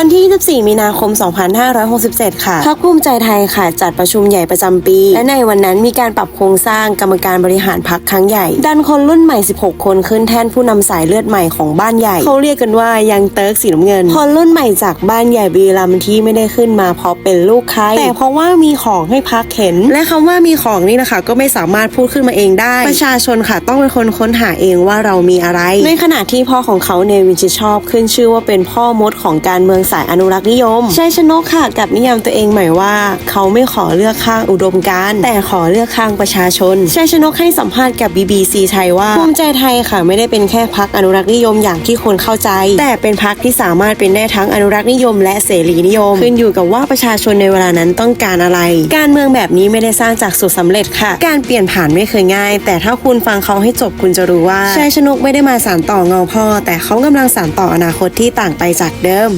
วันที่ 24 มีนาคม 2567 ค่ะพรรคภูมิใจไทยค่ะ จัดประชุมใหญ่ประจำปี และในวันนั้นมีการปรับโครงสร้างกรรมการบริหารพรรคครั้งใหญ่ ดันคนรุ่นใหม่ 16 คนขึ้นแทนผู้นำสายเลือดใหม่ของบ้านใหญ่ เขาเรียกกันว่ายังเติร์กสีน้ำเงิน คนรุ่นใหม่จากบ้านใหญ่บุรีรัมที่ไม่ได้ขึ้นมาเพราะเป็นลูกใครแต่เพราะว่ามีของให้พักเห็น และคำว่ามีของนี่นะคะ ก็ไม่สามารถพูดขึ้นมาเองได้ ประชาชนค่ะต้องเป็นคนค้นหาเองว่าเรามีอะไร ในขณะที่พ่อของเขาเนวินชิชอบขึ้นชื่อว่าเป็นพ่อมดของการเมืองสายอนุรักษ์นิยม ชัยชนกค่ะกับนิยามตัวเองหม่ว่า เขาไม่ขอเลือกข้างอุดมการณ์แต่ขอเลือกข้างประชาชนชัยชนกให้สัมภาษณ์กับ BBC ไทยว่าภูมิใจไทยค่ะไม่ได้เป็นแค่พักอนุรักษ์นิยมอย่างที่คนเข้าใจ แต่เป็นพักที่สามารถเป็นได้ทั้งอนุรักษ์นิยม และเสรีนิยม ขึ้นอยู่กับว่าประชาชนในเวลานั้นต้องการอะไร การเมืองแบบนี้ไม่ได้สร้างจากสูตรสำเร็จค่ะ การเปลี่ยนผ่านไม่เคยง่าย แต่ถ้าคุณฟังเขาให้จบคุณจะรู้ว่าชัยชนกไม่ได้มาสานต่อเงาพ่อ แต่เขากำลังสานต่ออนาคตที่ต่างไปจากเดิม